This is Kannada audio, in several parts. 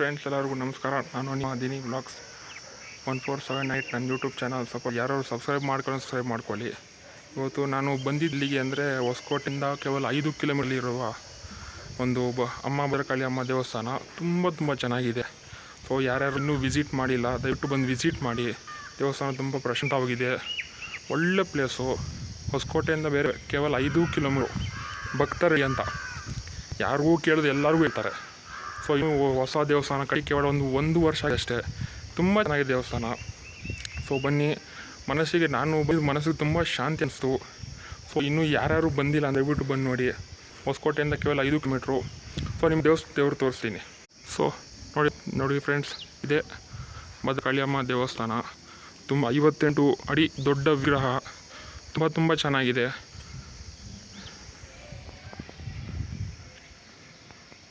ಫ್ರೆಂಡ್ಸ್ ಎಲ್ಲರಿಗೂ ನಮಸ್ಕಾರ. ನಾನು ನಿಮ್ಮ Dini blogs one four seven eight ನನ್ನ ಯೂಟ್ಯೂಬ್ ಚಾನಲ್ ಸ್ವಲ್ಪ ಯಾರು ಸಬ್ಸ್ಕ್ರೈಬ್ ಮಾಡ್ಕೊಂಡು ಸಬ್ಸ್ಕ್ರೈಬ್ ಮಾಡ್ಕೊಳ್ಳಿ. ಇವತ್ತು ನಾನು ಬಂದಿದ್ದಲ್ಲಿಗೆ ಅಂದರೆ ಹೊಸಕೋಟೆಯಿಂದ ಕೇವಲ ಐದು ಕಿಲೋಮೀಟರ್ ಇರುವ ಒಂದು ಬ ಅಮ್ಮ ಭದ್ರಕಾಳಿ ಅಮ್ಮ ದೇವಸ್ಥಾನ. ತುಂಬ ತುಂಬ ಚೆನ್ನಾಗಿದೆ. ಸೊ ಯಾರ್ಯಾರು ಇನ್ನೂ ವಿಸಿಟ್ ಮಾಡಿಲ್ಲ, ದಯವಿಟ್ಟು ಬಂದು ವಿಸಿಟ್ ಮಾಡಿ. ದೇವಸ್ಥಾನ ತುಂಬ ಪ್ರಶಾಂತವಾಗಿದೆ. ಒಳ್ಳೆ ಪ್ಲೇಸು ಹೊಸಕೋಟೆಯಿಂದ ಬೇರೆ ಕೇವಲ ಐದು ಕಿಲೋಮೀಟ್ರ್ ಭಕ್ತರಿಗೆ ಅಂತ. ಯಾರಿಗೂ ಕೇಳಿದ್ರೆ ಎಲ್ಲರಿಗೂ ಇರ್ತಾರೆ ಸೊ ಇನ್ನು ಹೊಸ ದೇವಸ್ಥಾನ ಕೈ ಕೇವಲ ಒಂದು ಒಂದು ವರ್ಷ ಅಷ್ಟೇ. ತುಂಬ ಚೆನ್ನಾಗಿದೆ ದೇವಸ್ಥಾನ. ಸೊ, ಬನ್ನಿ. ಮನಸ್ಸಿಗೆ ನಾನು ಬಂದು ಮನಸ್ಸಿಗೆ ತುಂಬ ಶಾಂತಿ ಅನಿಸ್ತು. ಸೊ, ಇನ್ನೂ ಯಾರ್ಯಾರು ಬಂದಿಲ್ಲ ದಯವಿಟ್ಟು ಬಂದು ನೋಡಿ. ಹೊಸಕೋಟೆಯಿಂದ ಕೇವಲ ಐದು ಕಿಲೋಮೀಟ್ರು. ಸೊ, ನಿಮ್ಮ ದೇವಸ್ ದೇವ್ರು ತೋರಿಸ್ತೀನಿ. ಸೊ, ನೋಡಿ ನೋಡಿ ಫ್ರೆಂಡ್ಸ್, ಇದೆ ಮದಕಾಳಿಯಮ್ಮ ದೇವಸ್ಥಾನ. ತುಂಬ ಐವತ್ತೆಂಟು ಅಡಿ ದೊಡ್ಡ ವಿಗ್ರಹ. ತುಂಬ ತುಂಬ ಚೆನ್ನಾಗಿದೆ.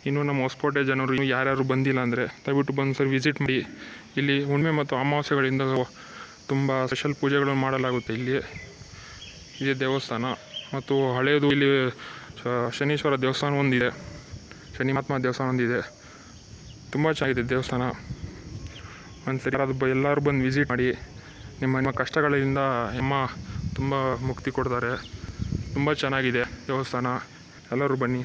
ಇನ್ನು ನಮ್ಮ ಹೊಸಕೋಟೆ ಜನರು ಯಾರ್ಯಾರು ಬಂದಿಲ್ಲ ಅಂದರೆ ದಯವಿಟ್ಟು ಬಂದು ಸರ್ ವಿಸಿಟ್ ಮಾಡಿ. ಇಲ್ಲಿ ಹುಣ್ಣಿಮೆ ಮತ್ತು ಅಮಾವಾಸ್ಯೆಗಳಿಂದ ತುಂಬ ಸ್ಪೆಷಲ್ ಪೂಜೆಗಳನ್ನು ಮಾಡಲಾಗುತ್ತೆ ಇಲ್ಲಿ. ಇದೇ ದೇವಸ್ಥಾನ ಮತ್ತು ಹಳೆಯದು ಇಲ್ಲಿ ಶನೀಶ್ವರ ದೇವಸ್ಥಾನ ಒಂದಿದೆ. ಶನಿ ಮಹಾತ್ಮ ದೇವಸ್ಥಾನ ಒಂದಿದೆ. ತುಂಬ ಚೆನ್ನಾಗಿದೆ ದೇವಸ್ಥಾನ. ಒಂದ್ಸರಿ ಯಾರಾದ್ರು ಬ, ಎಲ್ಲರೂ ಬಂದು ವಿಸಿಟ್ ಮಾಡಿ. ನಿಮ್ಮ ನಿಮ್ಮ ಕಷ್ಟಗಳಿಂದ ಅಮ್ಮ ತುಂಬ ಮುಕ್ತಿ ಕೊಡ್ತಾರೆ. ತುಂಬ ಚೆನ್ನಾಗಿದೆ ದೇವಸ್ಥಾನ. ಎಲ್ಲರೂ ಬನ್ನಿ.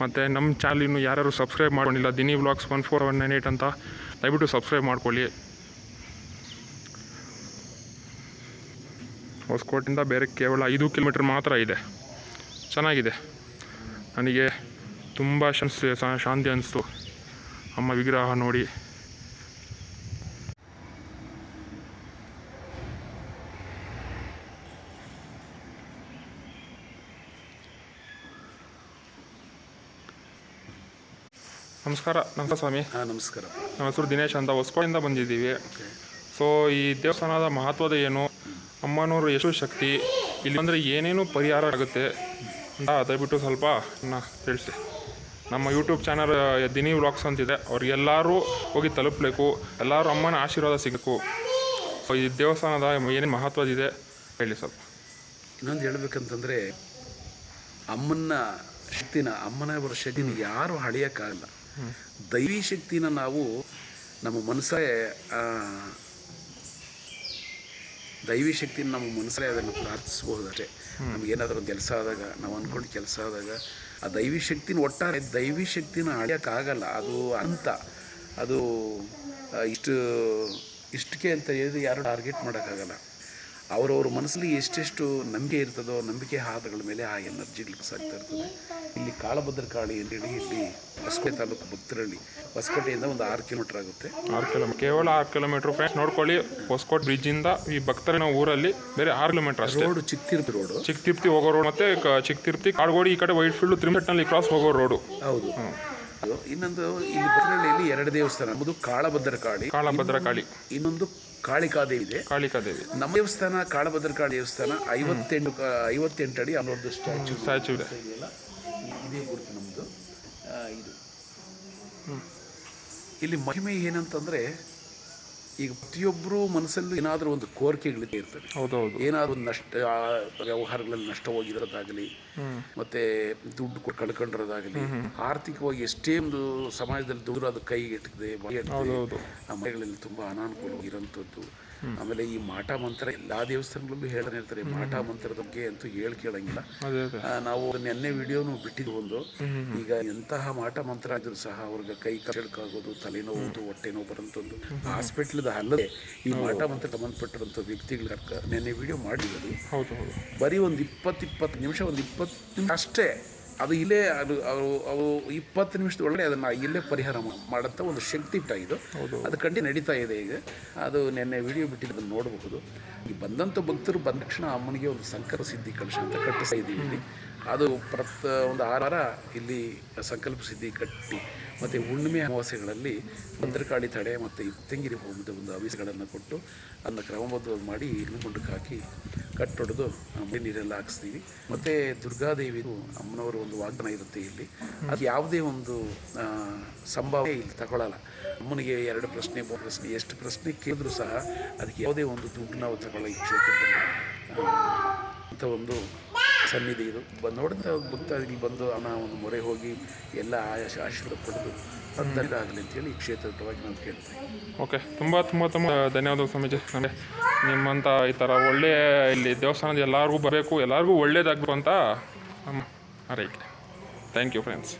ಮತ್ತು ನಮ್ಮ ಚಾನಲ್ ಇನ್ನು ಯಾರ್ಯಾರು ಸಬ್ಸ್ಕ್ರೈಬ್ ಮಾಡ್ಕೊಂಡಿಲ್ಲ, Dini vlogs one four one nine eight ಅಂತ ದಯವಿಟ್ಟು ಸಬ್ಸ್ಕ್ರೈಬ್ ಮಾಡ್ಕೊಳ್ಳಿ. ಹೊಸಕೋಟಿಂದ ಬೇರೆ ಕೇವಲ ಐದು ಕಿಲೋಮೀಟ್ರ್ ಮಾತ್ರ ಇದೆ. ಚೆನ್ನಾಗಿದೆ. ನನಗೆ ತುಂಬ ಶಾಂತಿ ಅನಿಸ್ತು. ಅಮ್ಮ ವಿಗ್ರಹ ನೋಡಿ. ನಮಸ್ಕಾರ ನಮಸ್ಕಾರ ಸ್ವಾಮಿ. ಹಾಂ ನಮಸ್ಕಾರ. ನಮ್ಮ ಹೆಸರು ದಿನೇಶ್ ಅಂತ ಹೊಸ್ಕೋಳಿಂದ ಬಂದಿದ್ದೀವಿ. ಸೊ ಈ ದೇವಸ್ಥಾನದ ಮಹತ್ವದ ಏನು? ಅಮ್ಮನವರು ಎಷ್ಟು ಶಕ್ತಿ? ಇಲ್ಲಿ ಅಂದರೆ ಏನೇನು ಪರಿಹಾರ ಆಗುತ್ತೆ? ಅಂತ ದಯವಿಟ್ಟು ಸ್ವಲ್ಪ ತಿಳಿಸಿ. ನಮ್ಮ ಯೂಟ್ಯೂಬ್ ಚಾನಲ್ ದಿನಿ ವ್ಲಾಗ್ಸ್ ಅಂತಿದೆ. ಅವ್ರಿಗೆಲ್ಲರೂ ಹೋಗಿ ತಲುಪಬೇಕು. ಎಲ್ಲರೂ ಅಮ್ಮನ ಆಶೀರ್ವಾದ ಸಿಗಬೇಕು. ಸೊ ಈ ದೇವಸ್ಥಾನದ ಏನೇನು ಮಹತ್ವದಿದೆ ಹೇಳಿ ಸ್ವಲ್ಪ. ಇನ್ನೊಂದು ಹೇಳ್ಬೇಕಂತಂದರೆ ಅಮ್ಮನ ಶಕ್ತಿನ ಅಮ್ಮನವರ ಶಕ್ತಿನ ಯಾರು ಹಳೆಯೋಕ್ಕಾಗಲ್ಲ ದೈವಿ ಶಕ್ತಿನ ನಾವು ನಮ್ಮ ಮನಸ್ಸೇ ದೈವಿ ಶಕ್ತಿನ ನಮ್ಮ ಮನಸ್ಸೇ ಅದನ್ನು ಪ್ರಾರ್ಥಿಸಬಹುದಷ್ಟೇ. ನಮಗೇನಾದರೂ ಏನಾದರೂ ಕೆಲಸ ಆದಾಗ, ನಾವು ಅಂದ್ಕೊಂಡು ಕೆಲಸ ಆದಾಗ, ಆ ದೈವಿ ಶಕ್ತಿನ ಒಟ್ಟಾರೆ ದೈವಿ ಶಕ್ತಿನ ಅಳಿಯೋಕ್ಕಾಗಲ್ಲ. ಅದು ಅಂತ, ಅದು ಇಷ್ಟು, ಇಷ್ಟಕ್ಕೆ ಅಂತ ಹೇಳಿದ್ರೆ ಯಾರು ಟಾರ್ಗೆಟ್ ಮಾಡೋಕ್ಕಾಗಲ್ಲ. ಅವರವ್ರ ಮನಸ್ಸಲ್ಲಿ ಎಷ್ಟೆಷ್ಟು ನಂಬಿಕೆ ಇರ್ತದೋ ನಂಬಿಕೆ ಹಾದಗಳ ಮೇಲೆ ಆ ಎನರ್ಜಿಗಳು ಸಾಗ್ತಾ ಇರ್ತದೆ. ಇಲ್ಲಿ ಕಾಳಭದ್ರ ಕಾಳಿ ಅಂತೇಳಿ ಇಲ್ಲಿ ಹೊಸಕೋಟೆ ತಾಲೂಕು ಭಕ್ತರಳ್ಳಿ ಹೊಸಕೋಟೆಯಿಂದ ಒಂದು ಆರು ಕಿಲೋಮೀಟರ್ ಆಗುತ್ತೆ. ಆರು ಕಿಲೋಮೀಟರ್ ಕೇವಲ ಆರು ಕಿಲೋಮೀಟರ್ ಫ್ರೆಂಡ್ಸ್ ನೋಡ್ಕೊಳ್ಳಿ. ಹೊಸಕೋಟೆ ಬ್ರಿಡ್ಜಿಂದ ಈ ಭಕ್ತರಿನ ಊರಲ್ಲಿ ಬೇರೆ ಆರು ಕಿಲೋಮೀಟರ್ ಅಷ್ಟೇ. ರೋಡ್ ಚಿಕ್ತಿರ್ತಿ ರೋಡ್ ಚಿಕ್ತಿರ್ತಿ ಹೋಗೋ ರೋಡ್ ಮತ್ತೆ ಚಿಕ್ತಿರ್ತಿ ಕಾಡ್ಗೋಡಿ ಈ ಕಡೆ ವೈಟ್ ಫೀಲ್ಡ್ ತ್ರಿಮೆಟ್ನಲ್ಲಿ ಕ್ರಾಸ್ ಹೋಗೋ ರೋಡು ಹೌದು. ಇನ್ನೊಂದು ಇಲ್ಲಿ ಭದ್ರಳ್ಳಿಯಲ್ಲಿ ಎರಡು ದೇವಸ್ಥಾನ ಒಂದು ಕಾಳಭದ್ರ ಕಾಳಿ ಕಾಳಭದ್ರ ಕಾಳಿ ಇನ್ನೊಂದು ಕಾಳಿಕಾದೇವಿ ಇದೆ ಕಾಳಿಕಾದೇವಿ. ನಮ್ಮ ದೇವಸ್ಥಾನ ಕಾಳಭದ್ರ ಕಾಳಿ ದೇವಸ್ಥಾನ ಐವತ್ತೆಂಟು ಐವತ್ತೆಂಟು ಅಡಿ ಅಲ್ಲೊಂದು ಸ್ಟ್ಯಾಚು ಸ್ಟ್ಯಾಚು ಇದೆ. ಇದೇ ಗುರುತು ನಮ್ಮದು ಇದು. ಇಲ್ಲಿ ಮಹಿಮೆ ಏನಂತಂದರೆ ಈಗ ಪ್ರತಿಯೊಬ್ಬರು ಮನಸ್ಸಲ್ಲೂ ಏನಾದರೂ ಒಂದು ಕೋರಿಕೆಗಳಿದೆ ಇರ್ತವೆ ಏನಾದರೂ ಒಂದು ನಷ್ಟ ಆ, ವ್ಯವಹಾರಗಳಲ್ಲಿ ನಷ್ಟ ಹೋಗಿರೋದಾಗಲಿ ಮತ್ತೆ ದುಡ್ಡು ಕಳ್ಕೊಂಡಿರೋದಾಗಲಿ ಆರ್ಥಿಕವಾಗಿ ಎಷ್ಟೇ ಒಂದು ಸಮಾಜದಲ್ಲಿ ದೂರ ಅದು ಕೈಗೆ ಎಟ್ಟದೆ ಹೌದೌದು. ಆ ಮನೆಗಳಲ್ಲಿ ತುಂಬಾ ಅನಾನುಕೂಲ ಇರೋಂಥದ್ದು ಆಮೇಲೆ ಈ ಮಾಟ ಮಂತ್ರ ಎಲ್ಲ ದೇವಸ್ಥಾನಗಳಲ್ಲೂ ಇರ್ತಾರೆ. ಮಾಟ ಮಂತ್ರದ ಬಗ್ಗೆ ಅಂತೂ ಹೇಳಿ ಕೇಳಂಗಿಲ್ಲ. ನಾವು ನೆನ್ನೆ ವಿಡಿಯೋನು ಬಿಟ್ಟಿದ್ವು ಒಂದು. ಈಗ ಎಂತಹ ಮಾಟ ಮಂತ್ರ ಇದ್ರು ಸಹ ಅವ್ರಿಗೆ ಕೈ ಕಳ್ಕಾಗೋದು ತಲೆನೋವು ಹೊಟ್ಟೆ ನೋವು ಬರೋಂಥದ್ದು ಹಾಸ್ಪಿಟ್ಲದ ಅಲ್ಲದೆ ಈ ಮಾಟ ಮಂತ್ರ ಸಂಬಂಧಪಟ್ಟಿರೋಂಥ ವ್ಯಕ್ತಿಗಳ ನಿನ್ನೆ ವಿಡಿಯೋ ಮಾಡಿರೋದು ಬರೀ ಒಂದು ಇಪ್ಪತ್ತು ಇಪ್ಪತ್ತು ನಿಮಿಷ ಒಂದು ಇಪ್ಪತ್ತು ನಿಮಿಷ ಅಷ್ಟೇ ಅದು ಇಲ್ಲೇ ಅದು ಅವು ಅವು ಇಪ್ಪತ್ತು ನಿಮಿಷದೊಳಗಡೆ ಅದನ್ನು ಇಲ್ಲೇ ಪರಿಹಾರ ಮಾಡುತ್ತಾ ಮಾಡೋಂಥ ಒಂದು ಶಕ್ತಿ ಇಟ್ಟ ಇದು. ಅದು ಕಂಡು ನಡೀತಾ ಇದೆ ಈಗ. ಅದು ನಿನ್ನೆ ವಿಡಿಯೋ ಬಿಟ್ಟಿದ್ದನ್ನು ನೋಡಬಹುದು ಈ ಬಂದಂಥ ಭಕ್ತರು ಬಂದ ತಕ್ಷಣ ಅಮ್ಮನಿಗೆ ಒಂದು ಸಂಕರ ಸಿದ್ಧಿ ಕಲಶ ಅಂತ ಕಟ್ಟಿಸ್ತಾ ಇದ್ದೀವಿ ಇಲ್ಲಿ. ಅದು ಪ್ರತ ಒಂದು ಆರು ಇಲ್ಲಿ ಸಂಕಲ್ಪ ಸಿದ್ಧಿ ಕಟ್ಟಿ ಮತ್ತು ಹುಣ್ಣಿಮೆ ಅಮಾವಾಸ್ಯೆಗಳಲ್ಲಿ ಭದ್ರಕಾಳಿ ತಡೆ ಮತ್ತು ಇತ್ತಂಗಿರಿ ಹೋಮದ ಒಂದು ಅವಿಸಗಳನ್ನು ಕೊಟ್ಟು ಅದನ್ನು ಕ್ರಮಬದ್ಧವಾಗಿ ಮಾಡಿ ಗುಂಡಕ್ಕೆ ಹಾಕಿ ಕಟ್ಟೊಡೆದು ಮಳೆ ನೀರೆಲ್ಲ ಹಾಕಿಸ್ತೀವಿ. ಮತ್ತು ದುರ್ಗಾದೇವಿಯು ಅಮ್ಮನವರು ಒಂದು ವಾಗ್ದಾನ ಇರುತ್ತೆ ಇಲ್ಲಿ. ಅದು ಯಾವುದೇ ಒಂದು ಸಂಭಾವ್ಯ ಇಲ್ಲಿ ತಗೊಳ್ಳಲ್ಲ ಅಮ್ಮನಿಗೆ ಎರಡು ಪ್ರಶ್ನೆ, ಮೂರು ಪ್ರಶ್ನೆ, ಎಷ್ಟು ಪ್ರಶ್ನೆ ಕೇಳಿದ್ರು ಸಹ ಅದಕ್ಕೆ ಯಾವುದೇ ಒಂದು ದುಡ್ಡು ನಾವು ತಗೊಳ್ಳೋ ಇಚ್ಛೆ ಅಂತ ಒಂದು ಸನ್ನಿಧಿ ಇದು. ಬಂದು ನೋಡಿದ್ರೆ ಭಕ್ತಾದಿಗಳು ಬಂದು ಅವನ ಒಂದು ಮೊರೆ ಹೋಗಿ ಎಲ್ಲ ಆಯಾಸ ಆಶೀರ್ವಾದ ಪಡೆದು ಆಗಲಿ ಅಂತೇಳಿ ಈ ಕ್ಷೇತ್ರವಾಗಿ ನಾನು ಕೇಳ್ತೀನಿ. ಓಕೆ. ತುಂಬ ತುಂಬ ತುಂಬ ಧನ್ಯವಾದಗಳು ಸ್ವಾಮೀಜಿ. ನಮಗೆ ನಿಮ್ಮಂಥ ಈ ಥರ ಒಳ್ಳೆಯ ಇಲ್ಲಿ ದೇವಸ್ಥಾನದ ಎಲ್ಲರಿಗೂ ಬರಬೇಕು, ಎಲ್ಲರಿಗೂ ಒಳ್ಳೇದಾಗಬೇಕು ಅಂತ ನಮ್ಮ ಆರೈಕೆ ಥ್ಯಾಂಕ್ ಯು ಫ್ರೆಂಡ್ಸ್